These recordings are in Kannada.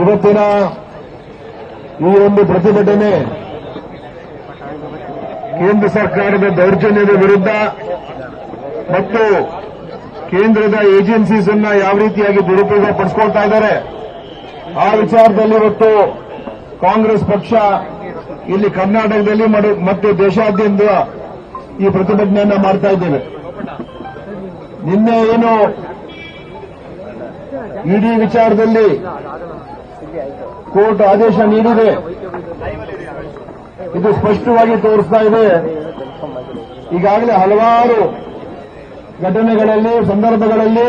ಇವತ್ತಿನ ಈ ಒಂದು ಪ್ರತಿಭಟನೆ ಕೇಂದ್ರ ಸರ್ಕಾರದ ದೌರ್ಜನ್ಯದ ವಿರುದ್ಧ ಮತ್ತು ಕೇಂದ್ರದ ಏಜೆನ್ಸೀಸ್ ಅನ್ನ ಯಾವ ರೀತಿಯಾಗಿ ದುರುಪಯೋಗ ಪಡಿಸ್ಕೊಳ್ತಾ ಇದ್ದಾರೆ, ಆ ವಿಚಾರದಲ್ಲಿ ಇವತ್ತು ಕಾಂಗ್ರೆಸ್ ಪಕ್ಷ ಇಲ್ಲಿ ಕರ್ನಾಟಕದಲ್ಲಿ ಮತ್ತು ದೇಶಾದ್ಯಂತ ಈ ಪ್ರತಿಭಟನೆಯನ್ನ ಮಾಡ್ತಾ ಇದ್ದೇವೆ. ನಿನ್ನೆ ಏನು ಇಡೀ ವಿಚಾರದಲ್ಲಿ ಕೋರ್ಟ್ ಆದೇಶ ನೀಡಿದೆ. ಇದು ಸ್ಪಷ್ಟವಾಗಿ ತೋರಿಸ್ತಾ ಇದೆ. ಈಗಾಗಲೇ ಹಲವಾರು ಘಟನೆಗಳಲ್ಲಿ, ಸಂದರ್ಭಗಳಲ್ಲಿ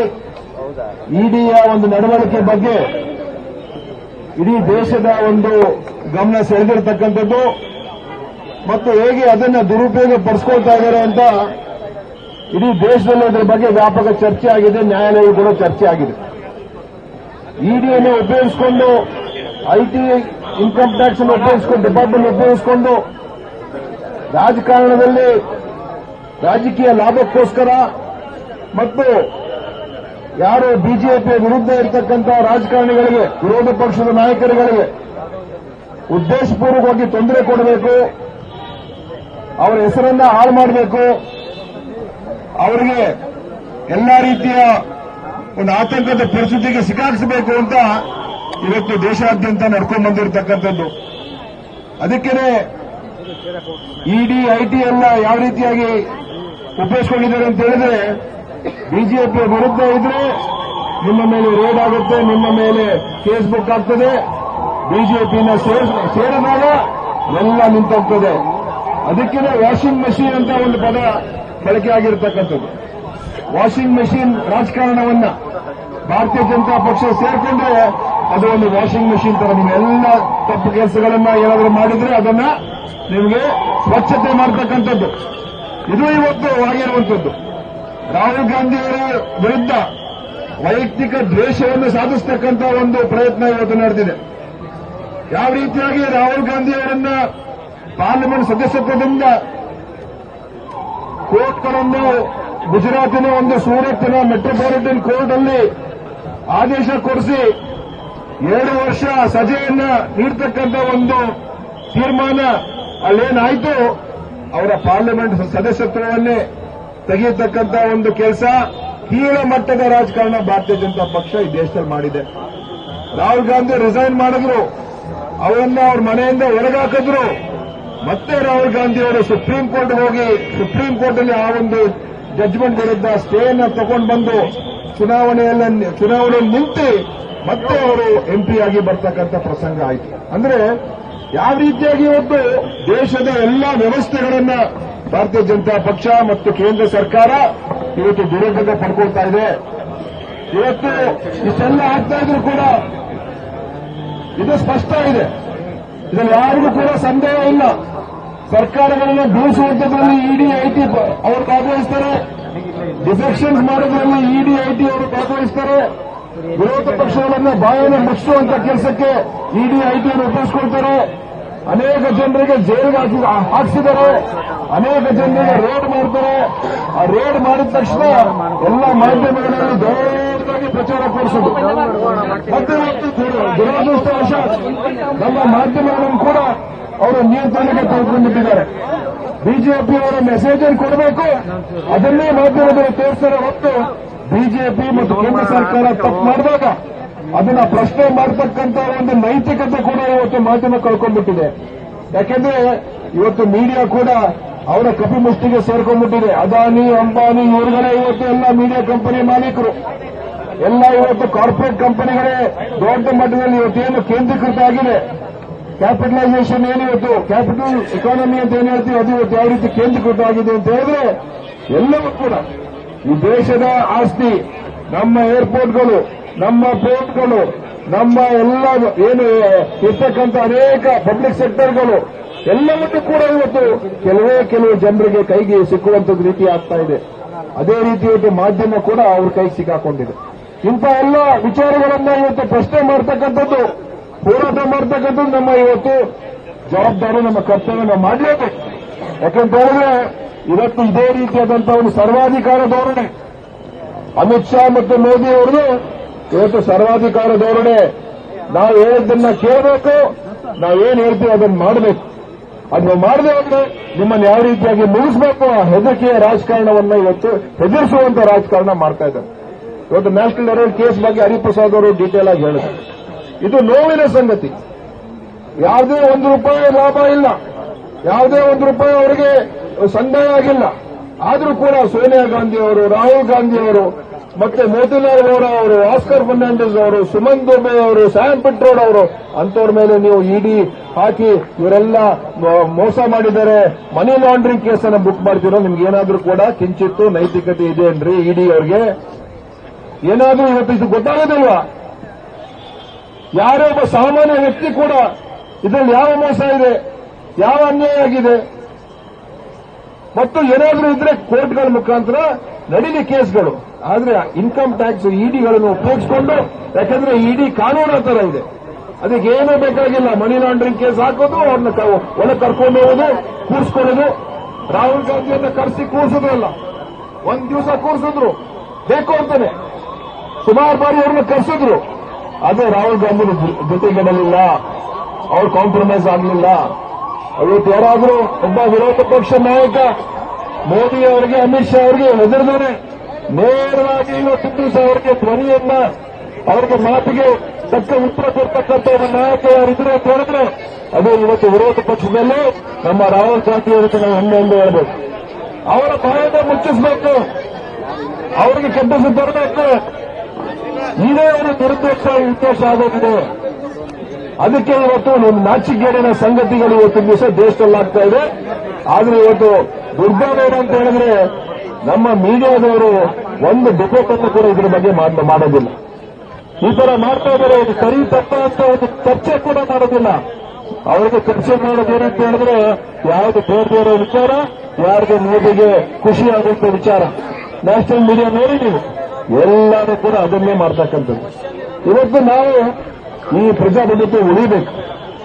ಇಡಿಯ ಒಂದು ನಡವಳಿಕೆ ಬಗ್ಗೆ ಇಡೀ ದೇಶದ ಒಂದು ಗಮನ ಸೆಳೆದಿರತಕ್ಕಂಥದ್ದು. ಮತ್ತು ಹೇಗೆ ಅದನ್ನು ದುರುಪಯೋಗ ಪಡಿಸ್ಕೊಳ್ತಾ ಇದ್ದಾರೆ ಅಂತ ಇಡೀ ದೇಶದಲ್ಲಿ ಅದರ ಬಗ್ಗೆ ವ್ಯಾಪಕ ಚರ್ಚೆ ಆಗಿದೆ ನ್ಯಾಯಾಲಯ ಕೂಡ ಚರ್ಚೆ ಆಗಿದೆ. ಇಡಿಯನ್ನು ಉಪಯೋಗಿಸಿಕೊಂಡು ಐಟಿ ಇನ್ಕಮ್ ಟ್ಯಾಕ್ಸ್ ಅನ್ನು ಉಪಯೋಗಿಸಿಕೊಂಡು ಡಿಪಾರ್ಟ್ಮೆಂಟ್ ಉಪಯೋಗಿಸಿಕೊಂಡು ರಾಜಕಾರಣದಲ್ಲಿ ರಾಜಕೀಯ ಲಾಭಕ್ಕೋಸ್ಕರ ಮತ್ತು ಯಾರು ಬಿಜೆಪಿಯ ವಿರುದ್ಧ ಇರತಕ್ಕಂಥ ರಾಜಕಾರಣಿಗಳಿಗೆ, ವಿರೋಧ ಪಕ್ಷದ ನಾಯಕರುಗಳಿಗೆ ಉದ್ದೇಶಪೂರ್ವಕವಾಗಿ ತೊಂದರೆ ಕೊಡಬೇಕು, ಅವರ ಹೆಸರನ್ನ ಹಾಳು ಮಾಡಬೇಕು, ಅವರಿಗೆ ಎಲ್ಲಾ ರೀತಿಯ ಒಂದು ಆತಂಕದ ಪರಿಸ್ಥಿತಿಗೆ ಸಿಕ್ಕಾಕಿಸಬೇಕು ಅಂತ ಇವತ್ತು ದೇಶಾದ್ಯಂತ ನಡ್ಕೊಂಡು ಬಂದಿರತಕ್ಕಂಥದ್ದು. ಅದಕ್ಕೇನೆ ಇಡಿ, ಐಟಿ ಎಲ್ಲ ಯಾವ ರೀತಿಯಾಗಿ ಉಪಯೋಗಿಸಿಕೊಂಡಿದ್ದಾರೆ ಅಂತ ಹೇಳಿದ್ರೆ, ಬಿಜೆಪಿ ವಿರುದ್ಧ ಇದ್ರೆ ನಿಮ್ಮ ಮೇಲೆ ರೇಡ್ ಆಗುತ್ತೆ, ನಿಮ್ಮ ಮೇಲೆ ಕೇಸ್ ಬುಕ್ ಆಗ್ತದೆ. ಬಿಜೆಪಿನ ಸೇರಿದಾಗ ಎಲ್ಲ ನಿಂತೋಗ್ತದೆ. ಅದಕ್ಕಿಂತ ವಾಷಿಂಗ್ ಮೆಷಿನ್ ಅಂತ ಒಂದು ಪದ ಬಳಕೆ ಆಗಿರತಕ್ಕಂಥದ್ದು. ವಾಷಿಂಗ್ ಮೆಷಿನ್ ರಾಜಕಾರಣವನ್ನ ಭಾರತೀಯ ಜನತಾ ಪಕ್ಷ ಸೇರ್ಕೊಂಡ್ರೆ ಅದು ಒಂದು ವಾಷಿಂಗ್ ಮೆಷಿನ್ ತರ ನೀವೆಲ್ಲ ತಪ್ಪು ಕೆಲಸಗಳನ್ನ ಏನಾದರೂ ಮಾಡಿದ್ರೆ ಅದನ್ನ ನಿಮಗೆ ಸ್ವಚ್ಛತೆ ಮಾಡತಕ್ಕಂಥದ್ದು. ಇದು ಇವತ್ತು ಆಗಿರುವಂಥದ್ದು. ರಾಹುಲ್ ಗಾಂಧಿಯವರ ವಿರುದ್ಧ ವೈಯಕ್ತಿಕ ದ್ವೇಷವನ್ನು ಸಾಧಿಸತಕ್ಕಂಥ ಒಂದು ಪ್ರಯತ್ನ ಇವತ್ತು ನಡೆದಿದೆ. ಯಾವ ರೀತಿಯಾಗಿ ರಾಹುಲ್ ಗಾಂಧಿಯವರನ್ನ ಪಾರ್ಲಿಮೆಂಟ್ ಸದಸ್ಯತ್ವದಿಂದ ಕೋರ್ಟ್ಗಳನ್ನು ಗುಜರಾತಿನ ಒಂದು ಸೂರತ್ನ ಮೆಟ್ರೋಪಾಲಿಟನ್ ಕೋರ್ಟ್ ಅಲ್ಲಿ ಆದೇಶ ಕೊಡಿಸಿ ಎರಡು ವರ್ಷ ಸಜೆಯನ್ನ ನೀಡ್ತಕ್ಕಂಥ ಒಂದು ತೀರ್ಮಾನ ಅಲ್ಲೇನಾಯ್ತು, ಅವರ ಪಾರ್ಲಿಮೆಂಟ್ ಸದಸ್ಯತ್ವವನ್ನೇ ತೆಗೆಯತಕ್ಕಂಥ ಒಂದು ಕೆಲಸ ಕೀಳ ಮಟ್ಟದ ರಾಜಕಾರಣ ಭಾರತೀಯ ಜನತಾ ಪಕ್ಷ ಈ ದೇಶದಲ್ಲಿ ಮಾಡಿದೆ. ರಾಹುಲ್ ಗಾಂಧಿ ರಿಸೈನ್ ಮಾಡಿದ್ರು, ಅವರನ್ನ ಅವ್ರ ಮನೆಯಿಂದ ಹೊರಗಾಕಿದ್ರು. ಮತ್ತೆ ರಾಹುಲ್ ಗಾಂಧಿ ಅವರು ಸುಪ್ರೀಂ ಕೋರ್ಟ್ ಹೋಗಿ, ಸುಪ್ರೀಂ ಕೋರ್ಟ್ ಅಲ್ಲಿ ಆ ಒಂದು ಜಡ್ಜ್ಮೆಂಟ್ ವಿರುದ್ಧ ಸ್ಟೇನ ತಗೊಂಡು ಬಂದು ಚುನಾವಣೆಯಲ್ಲಿ ಚುನಾವಣೆಯಲ್ಲಿ ನಿಂತು ಮತ್ತೆ ಅವರು ಎಂಪಿ ಆಗಿ ಬರ್ತಕ್ಕಂಥ ಪ್ರಸಂಗ ಆಯಿತು. ಅಂದ್ರೆ ಯಾವ ರೀತಿಯಾಗಿ ಇವತ್ತು ದೇಶದ ಎಲ್ಲಾ ವ್ಯವಸ್ಥೆಗಳನ್ನ ಭಾರತೀಯ ಜನತಾ ಪಕ್ಷ ಮತ್ತು ಕೇಂದ್ರ ಸರ್ಕಾರ ಇವತ್ತು ದುರುಪಯೋಗ ಪಡ್ಕೊಳ್ತಾ ಇದೆ. ಇವತ್ತು ಇಷ್ಟೆಲ್ಲ ಆಗ್ತಾ ಇದ್ರು ಕೂಡ ಇದು ಸ್ಪಷ್ಟ ಇದೆ. ಇದರಲ್ಲಿ ಯಾರಿಗೂ ಕೂಡ ಸಂದೇಹ ಇಲ್ಲ. ಸರ್ಕಾರಗಳನ್ನು ಬೀಳಿಸುವಂತದ್ರಲ್ಲಿ ಇಡಿ ಐಟಿ ಅವರು ಭಾಗವಹಿಸ್ತಾರೆ. ಡಿಫೆಕ್ಷನ್ಸ್ ಮಾಡೋದ್ರಲ್ಲಿ ಇಡಿ ಐಟಿ ಅವರು ಭಾಗವಹಿಸ್ತಾರೆ ವಿರೋಧ ಪಕ್ಷಗಳನ್ನ ಬಾಯನ್ನು ಮುಚ್ಚುವಂತ ಕೆಲಸಕ್ಕೆ ಇಡಿ ಐಟಿಯನ್ನು ಉಪಯೋಗಿಸ್ಕೊಳ್ತಾರೆ ಅನೇಕ ಜನರಿಗೆ ಜೈಲಿಗೆ ಹಾಕಿ, ಹಾಕಿಸಿದ್ದಾರೆ. ಅನೇಕ ಜನರಿಗೆ ರೇಡ್ ಮಾಡ್ತಾರೆ. ಆ ರೇಡ್ ಮಾಡಿದ ತಕ್ಷಣ ಎಲ್ಲ ಮಾಧ್ಯಮಗಳಲ್ಲಿ ದೊಡ್ಡದಾಗಿ ಪ್ರಚಾರ ಕೊಡಿಸೋದು. ಮತ್ತೆ ಇವತ್ತು ದುರ- ದುರದೃಷ್ಟವಶಾತ್ ನಮ್ಮ ಮಾಧ್ಯಮಗಳನ್ನು ಕೂಡ ಅವರು ನಿಯಂತ್ರಣಕ್ಕೆ ತೆಗೆದುಕೊಂಡಿದ್ದಾರೆ. ಬಿಜೆಪಿ ಅವರ ಮೆಸೇಜ್ ಅನ್ನು ಕೊಡಬೇಕು. ಅದನ್ನೇ ಮಾಧ್ಯಮದಲ್ಲಿ ತೋರಿಸ್ತಾರೆ ಹೊತ್ತು ಬಿಜೆಪಿ ಮತ್ತು ಕೇಂದ್ರ ಸರ್ಕಾರ ತಪ್ಪು ಮಾಡಿದಾಗ ಅದನ್ನ ಪ್ರಶ್ನೆ ಮಾಡತಕ್ಕಂತ ಒಂದು ನೈತಿಕತೆ ಕೂಡ ಇವತ್ತು ಮಾಧ್ಯಮ ಕಳ್ಕೊಂಡ್ಬಿಟ್ಟಿದೆ. ಯಾಕೆಂದ್ರೆ ಇವತ್ತು ಮೀಡಿಯಾ ಕೂಡ ಅವರ ಕಪಿಮುಷ್ಟಿಗೆ ಸೇರ್ಕೊಂಡ್ಬಿಟ್ಟಿದೆ. ಅದಾನಿ, ಅಂಬಾನಿ, ಇವರುಗಳೇ ಇವತ್ತು ಎಲ್ಲ ಮೀಡಿಯಾ ಕಂಪನಿ ಮಾಲೀಕರು. ಎಲ್ಲ ಇವತ್ತು ಕಾರ್ಪೊರೇಟ್ ಕಂಪನಿಗಳೇ ದೊಡ್ಡ ಮಟ್ಟದಲ್ಲಿ ಇವತ್ತೇನು ಕೇಂದ್ರೀಕೃತ ಆಗಿದೆ ಕ್ಯಾಪಿಟಲೈಸೇಷನ್ ಏನು ಇವತ್ತು ಕ್ಯಾಪಿಟಲ್ ಎಕಾನಮಿ ಅಂತ ಏನು ಹೇಳ್ತೀವಿ ಅದು ಇವತ್ತು ಯಾವ ರೀತಿ ಕೇಂದ್ರೀಕೃತ ಆಗಿದೆ ಅಂತ ಹೇಳಿದ್ರೆ ಎಲ್ಲವೂ ಕೂಡ ಈ ದೇಶದ ಆಸ್ತಿ, ನಮ್ಮ ಏರ್ಪೋರ್ಟ್ಗಳು ನಮ್ಮ ಪೋರ್ಟ್ಗಳು ನಮ್ಮ ಎಲ್ಲ ಏನು ಇರ್ತಕ್ಕಂಥ ಅನೇಕ ಪಬ್ಲಿಕ್ ಸೆಕ್ಟರ್ಗಳು ಎಲ್ಲವನ್ನೂ ಕೂಡ ಇವತ್ತು ಕೆಲವೇ ಕೆಲವು ಜನರಿಗೆ ಕೈಗೆ ಸಿಕ್ಕುವಂತದ್ದು ರೀತಿ ಆಗ್ತಾ ಇದೆ. ಅದೇ ರೀತಿ ಇವತ್ತು ಮಾಧ್ಯಮ ಕೂಡ ಅವ್ರ ಕೈಗೆ ಸಿಕ್ಕಾಕೊಂಡಿದೆ. ಇಂಥ ಎಲ್ಲ ವಿಚಾರಗಳನ್ನ ಇವತ್ತು ಪ್ರಶ್ನೆ ಮಾಡ್ತಕ್ಕಂಥದ್ದು ಹೋರಾಟ ಮಾಡ್ತಕ್ಕಂಥದ್ದು ನಮ್ಮ ಇವತ್ತು ಜವಾಬ್ದಾರಿ, ನಮ್ಮ ಕರ್ತವ್ಯ, ನಾವು ಮಾಡಲೇಬೇಕು. ಹೇಳಿದ್ರೆ ಇವತ್ತು ಇದೇ ರೀತಿಯಾದಂತಹ ಒಂದು ಸರ್ವಾಧಿಕಾರ ಧೋರಣೆ. ಅಮಿತ್ ಶಾ ಮತ್ತು ಮೋದಿ ಅವರು ಇವತ್ತು ಸರ್ವಾಧಿಕಾರ ಧೋರಣೆ. ನಾವು ಹೇಳಿದ್ದನ್ನ ಕೇಳಬೇಕು ನಾವೇನು ಹೇಳ್ತೀವಿ ಅದನ್ನು ಮಾಡಬೇಕು. ಅದನ್ನ ಮಾಡದೆ ಹೋದ್ರೆ ನಿಮ್ಮನ್ನು ಯಾವ ರೀತಿಯಾಗಿ ಮುಗಿಸ್ಬೇಕು? ಆ ಹೆದರಿಕೆಯ ರಾಜಕಾರಣವನ್ನ ಇವತ್ತು ಹೆದರಿಸುವಂತ ರಾಜಕಾರಣ ಮಾಡ್ತಾ ಇದ್ದಾರೆ. ಇವತ್ತು ನ್ಯಾಷನಲ್ ಹೆರಾಲ್ಡ್ ಕೇಸ್ ಬಗ್ಗೆ ಹರಿಪ್ರಸಾದ್ ಅವರು ಡೀಟೇಲ್ ಆಗಿ ಹೇಳಿದ್ರು ಇದು ನೋವಿನ ಸಂಗತಿ. ಯಾವುದೇ ಒಂದು ರೂಪಾಯಿ ಲಾಭ ಇಲ್ಲ. ಯಾವುದೇ ಒಂದು ರೂಪಾಯಿ ಅವರಿಗೆ ಸಂದಾಯ ಆಗಿಲ್ಲ. ಆದರೂ ಕೂಡ ಸೋನಿಯಾ ಗಾಂಧಿ ಅವರು ರಾಹುಲ್ ಗಾಂಧಿ ಅವರು ಮತ್ತೆ ಮೋತಿಲಾಲ್ ವೋರಾ ಅವರು, ಆಸ್ಕರ್ ಫರ್ನಾಂಡಿಸ್ ಅವರು, ಸುಮನ್ ದುಬೆ ಅವರು, ಸ್ಯಾಮ್ ಪಿಟ್ರೋಡ್ ಅವರು ಅಂತವ್ರ ಮೇಲೆ ನೀವು ಇಡಿ ಹಾಕಿ ಇವರೆಲ್ಲ ಮೋಸ ಮಾಡಿದರೆ ಮನಿ ಲಾಂಡ್ರಿಂಗ್ ಕೇಸನ್ನು ಬುಕ್ ಮಾಡ್ತಿರೋ, ನಿಮ್ಗೆ ಏನಾದರೂ ಕೂಡ ಕಿಂಚಿತ್ತು ನೈತಿಕತೆ ಇದೆ ಅನ್ರಿ ಇಡಿ ಅವ್ರಿಗೆ. ಏನಾದರೂ ಇವತ್ತು ಇದು ಗೊತ್ತಾಗೋದಿಲ್ವಾ? ಯಾರೇ ಒಬ್ಬ ಸಾಮಾನ್ಯ ವ್ಯಕ್ತಿ ಕೂಡ ಇದರಲ್ಲಿ ಯಾವ ಮೋಸ ಇದೆ, ಯಾವ ಅನ್ಯಾಯ ಆಗಿದೆ? ಮತ್ತು ಏನಾದರೂ ಇದ್ರೆ ಕೋರ್ಟ್ಗಳ ಮುಖಾಂತರ ನಡೀಲಿ ಕೇಸ್ಗಳು. ಆದ್ರೆ ಇನ್ಕಮ್ ಟ್ಯಾಕ್ಸ್ ಇಡಿಗಳನ್ನು ಉಪಯೋಗಿಸಿಕೊಂಡು, ಯಾಕಂದ್ರೆ ಇಡಿ ಕಾನೂನು ತರ ಇದೆ. ಅದಕ್ಕೆ ಏನೂ ಬೇಕಾಗಿಲ್ಲ. ಮನಿ ಲಾಂಡ್ರಿಂಗ್ ಕೇಸ್ ಹಾಕೋದು, ಅವ್ರನ್ನ ಒಳ ಕರ್ಕೊಂಡು ಹೋಗೋದು, ಕೂರಿಸ್ಕೊಳ್ಳೋದು. ರಾಹುಲ್ ಗಾಂಧಿಯನ್ನ ಕರೆಸಿ ಕೂರಿಸಿದ್ರಲ್ಲ ಒಂದ್ ದಿವಸ ಕೂರಿಸಿದ್ರು. ಬೇಕು ಅಂತಾನೆ. ಸುಮಾರು ಬಾರಿ ಅವ್ರನ್ನ ಕರೆಸಿದ್ರು. ಅದೇ ರಾಹುಲ್ ಗಾಂಧಿ ಜೊತೆಗಿಡಲಿಲ್ಲ. ಅವ್ರು ಕಾಂಪ್ರಮೈಸ್ ಆಗಲಿಲ್ಲ. ಇವತ್ತು ಯಾರಾದರೂ ಒಬ್ಬ ವಿರೋಧ ಪಕ್ಷ ನಾಯಕ ಮೋದಿ ಅವರಿಗೆ, ಅಮಿತ್ ಶಾ ಅವರಿಗೆ ಹೆದರಿದರೆ ನೇರವಾಗಿ ಇವತ್ತು ದಿವಸ ಅವರಿಗೆ ಧ್ವನಿಯನ್ನ, ಅವರಿಗೆ ಮಾತಿಗೆ ತಕ್ಕ ಉತ್ತರ ಕೊಡ್ತಕ್ಕಂಥ ನಾಯಕ ಯಾರಿದ್ರೆ ಅಂತ ಹೇಳಿದ್ರೆ ಅದು ಇವತ್ತು ವಿರೋಧ ಪಕ್ಷದಲ್ಲಿ ನಮ್ಮ ರಾಹುಲ್ ಗಾಂಧಿ ಅವರಿಗೆ ನಾವು ಹೆಮ್ಮೆ ಎಂದು ಹೇಳಬೇಕು ಅವರ ಬಾಯನ್ನ ಮುಚ್ಚಿಸಬೇಕು. ಅವರಿಗೆ ಕೆಟ್ಟ ಬರಬೇಕು. ಇದೇ ಒಂದು ದುರುದ್ದೇಶ, ಉದ್ದೇಶ ಆಗೋಗಿದೆ ಅದಕ್ಕೆ ಇವತ್ತು ನಮ್ಮ ನಾಚಿಕೆಗೇಡಿನ ಸಂಗತಿಗಳು ಇವತ್ತು ದಿವಸ ದೇಶದಲ್ಲಿ ಆಗ್ತಾ ಇದೆ. ಆದ್ರೆ ಇವತ್ತು ದುರ್ಬಲ ಅಂತ ಹೇಳಿದ್ರೆ ನಮ್ಮ ಮೀಡಿಯಾದವರು ಒಂದು ಡಿಬೇಟ್ ಅನ್ನು ಕೂಡ ಇದ್ರ ಬಗ್ಗೆ ಮಾಡ್- ಮಾಡೋದಿಲ್ಲ. ಈ ತರ ಮಾಡ್ತಾ ಇದ್ದಾರೆ. ಇದು ಸರಿ, ತಪ್ಪ ಅಂತ ಒಂದು ಚರ್ಚೆ ಕೂಡ ಮಾಡೋದಿಲ್ಲ. ಅವರಿಗೆ ಚರ್ಚೆ ಮಾಡೋದೇನು ಅಂತ ಹೇಳಿದ್ರೆ ಯಾವ್ದು ಬೇರೆ ಬೇರೆ ವಿಚಾರ ಯಾರಿಗೆ ಮೋದಿಗೆ ಖುಷಿ ವಿಚಾರ. ನ್ಯಾಷನಲ್ ಮೀಡಿಯಾ ನೋಡಿ ನೀವು. ಎಲ್ಲರೂ ಕೂಡ ಅದನ್ನೇ ಮಾಡ್ತಕ್ಕಂಥದ್ದು. ಇವತ್ತು ನಾವು ಈ ಪ್ರಜಾಪ್ರಭುತ್ವ ಉಳಿಬೇಕು.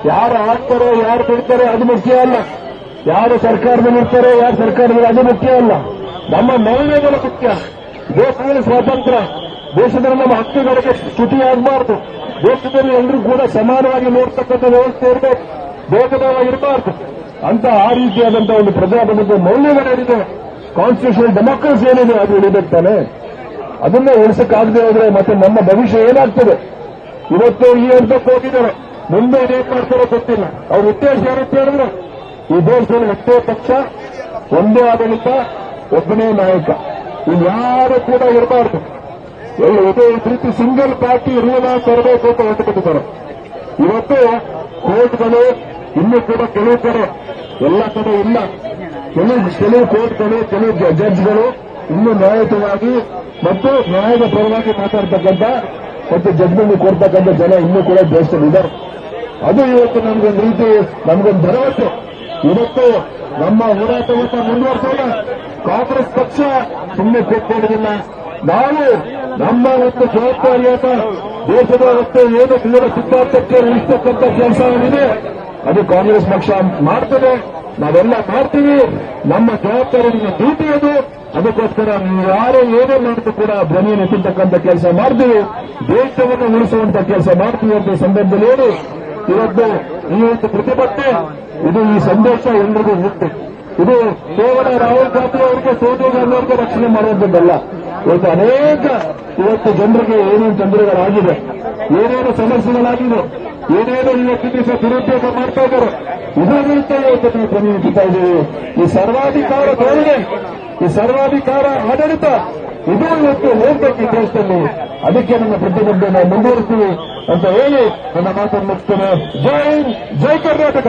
ಯಾರು ಆಗ್ತಾರೆ ಯಾರು ಬಿಡ್ತಾರೆ ಅದು ಮುಖ್ಯ ಅಲ್ಲ. ಯಾರು ಸರ್ಕಾರದಲ್ಲಿ ಇರ್ತಾರೆ, ಯಾರು ಸರ್ಕಾರದಲ್ಲಿ ಅದು ಮುಖ್ಯ ಅಲ್ಲ. ನಮ್ಮ ಮೌಲ್ಯಗಳು ಮುಖ್ಯ. ದೇಶದಲ್ಲಿ ಸ್ವಾತಂತ್ರ್ಯ. ದೇಶದಲ್ಲಿ ನಮ್ಮ ಹಕ್ಕುಗಳಿಗೆ ಸ್ತುತಿ ಆಗಬಾರ್ದು ದೇಶದಲ್ಲಿ ಎಲ್ಲರೂ ಕೂಡ ಸಮಾನವಾಗಿ ನೋಡ್ತಕ್ಕಂಥ ವ್ಯವಸ್ಥೆ ಇರಬೇಕು. ಭೇದಭಾವ ಇರಬಾರ್ದು ಅಂತ ಆ ರೀತಿಯಾದಂತಹ ಒಂದು ಪ್ರಜಾಪ್ರಭುತ್ವ ಮೌಲ್ಯಗಳೇನಿದೆ? ಕಾನ್ಸ್ಟಿಟ್ಯೂಷನಲ್ ಡೆಮಾಕ್ರಸಿ ಏನಿದೆ? ಅದು ಉಳಿಬೇಕು ಅದನ್ನೇ ಉಳಿಸಕ್ಕಾಗದೆ ಹೋದ್ರೆ ಮತ್ತೆ ನಮ್ಮ ಭವಿಷ್ಯ ಏನಾಗ್ತದೆ? ಇವತ್ತು ಈ ಹಂತಕ್ಕೆ ಹೋಗಿದ್ದಾರೆ ಮುಂದೆ ಇದೇನ್ ಮಾಡ್ತಾರೋ ಗೊತ್ತಿಲ್ಲ. ಅವ್ರ ಉದ್ದೇಶ ಏನಂತ ಹೇಳಿದ್ರೆ, ಈ ದೇಶದಲ್ಲಿ ಒಂದೇ ಪಕ್ಷ, ಒಂದೇ ಆಡಳಿತ, ಒಬ್ಬನೇ ನಾಯಕ. ಇನ್ಯಾರು ಕೂಡ ಇರಬಾರ್ದು. ಎಲ್ಲ ಇದೇ ರೀತಿ ಸಿಂಗಲ್ ಪಾರ್ಟಿ ರೂಲ್ ತರಬೇಕು ಅಂತ ಹೊರಟುಬಿಟ್ಟಿದ್ದಾರೆ. ಇವತ್ತು ಕೋರ್ಟ್ಗಳು ಇನ್ನೂ ಕೂಡ ಕೆಲವು ಕಡೆ, ಎಲ್ಲ ಕಡೆ ಇಲ್ಲ. ಕೆಲವು ಕೆಲವು ಕೋರ್ಟ್ಗಳು, ಕೆಲವು ಜಡ್ಜ್ಗಳು ಇನ್ನೂ ನ್ಯಾಯಯುತವಾಗಿ ಮತ್ತು ನ್ಯಾಯದ ಪರವಾಗಿ ಮಾತಾಡ್ತಕ್ಕಂಥ ಮತ್ತು ಜಡ್ಜ್ಮೆಂಟ್ ಕೊಡ್ತಕ್ಕಂಥ ಜನ ಇನ್ನೂ ಕೂಡ ದೇಶದಲ್ಲಿದ್ದಾರೆ. ಅದು ಇವತ್ತು ನಮ್ಗೊಂದು ರೀತಿ ನಮ್ಗೊಂದು ಭರವಸೆ. ಇವತ್ತು ನಮ್ಮ ಹೋರಾಟವನ್ನು ಮುಂದುವರಿಸೋಣ. ಕಾಂಗ್ರೆಸ್ ಪಕ್ಷ ಸುಮ್ಮನೆ ಕೂತ್ಕೊಳ್ಳೋದಿಲ್ಲ. ನಾವು ನಮ್ಮ ಒಂದು ಜವಾಬ್ದಾರಿಯಾದ ದೇಶದ ಒಂದು ಏನು ಮೂಲ ಸಿದ್ಧಾಂತಕ್ಕೆ ಇಷ್ಟಕ್ಕಂಥ ಕೆಲಸ ಏನಿದೆ ಅದು ಕಾಂಗ್ರೆಸ್ ಪಕ್ಷ ಮಾಡ್ತದೆ. ನಾವೆಲ್ಲ ಮಾಡ್ತೀವಿ. ನಮ್ಮ ಜವಾಬ್ದಾರಿ ಡ್ಯೂಟಿ ಅದು. ಅದಕ್ಕೋಸ್ಕರ ಯಾರೇ ಏನೇ ಮಾಡಿದ್ರು ಕೂಡ ಧ್ವನಿಯನ್ನು ಎತ್ತಿರ್ತಕ್ಕಂಥ ಕೆಲಸ ಮಾಡ್ತೀವಿ, ದೇಶವನ್ನು ಉಳಿಸುವಂತ ಕೆಲಸ ಮಾಡ್ತೀವಿ ಅಂತ ಸಂದರ್ಭದಲ್ಲಿ ಹೇಳಿ, ಇವತ್ತು ಈ ಒಂದು ಪ್ರತಿಭಟನೆ, ಇದು ಈ ಸಂದೇಶ ಎಲ್ರಿಗೂ ಇರುತ್ತೆ ಇದು ಕೇವಲ ರಾಹುಲ್ ಗಾಂಧಿ ಅವರಿಗೆ, ಸೋನಿಯಾ ಗಾಂಧಿ ಅವರಿಗೆ ರಕ್ಷಣೆ ಮಾಡುವಂಥದ್ದಲ್ಲ. ಇವತ್ತು ಅನೇಕ ಇವತ್ತು ಜನರಿಗೆ ಏನೇನು ತೊಂದರೆಗಳಾಗಿದೆ, ಏನೇನು ಸಮಸ್ಯೆಗಳಾಗಿದೆ ಏನೇನು ಇವತ್ತು ದಿವಸ ದುರುಪಯೋಗ ಮಾಡ್ತಾ ಇದ್ದಾರೆ. ಇದರ ವಿರುದ್ಧ ಇವತ್ತು ನಾವು ಧ್ವನಿ ಇದ್ದೀವಿ ಈ ಸರ್ವಾಧಿಕಾರ ಧೋರಣೆ ಈ ಸರ್ವಾಧಿಕಾರ ಆಡಳಿತ, ಇದು ಇವತ್ತು ಹೋಗ್ಬೇಕು ಈ ದೇಶದಲ್ಲಿ. ಅದಕ್ಕೆ ನಮ್ಮ ಪ್ರತಿಭಟನೆ ನಾವು ಮುಂದುವರಿಸ್ತೀವಿ ಅಂತ ಹೇಳಿ ನನ್ನ ಮಾತನ್ನು ಮುಗಿಸ್ತೇನೆ. ಜೈ ಜೈ ಕರ್ನಾಟಕ!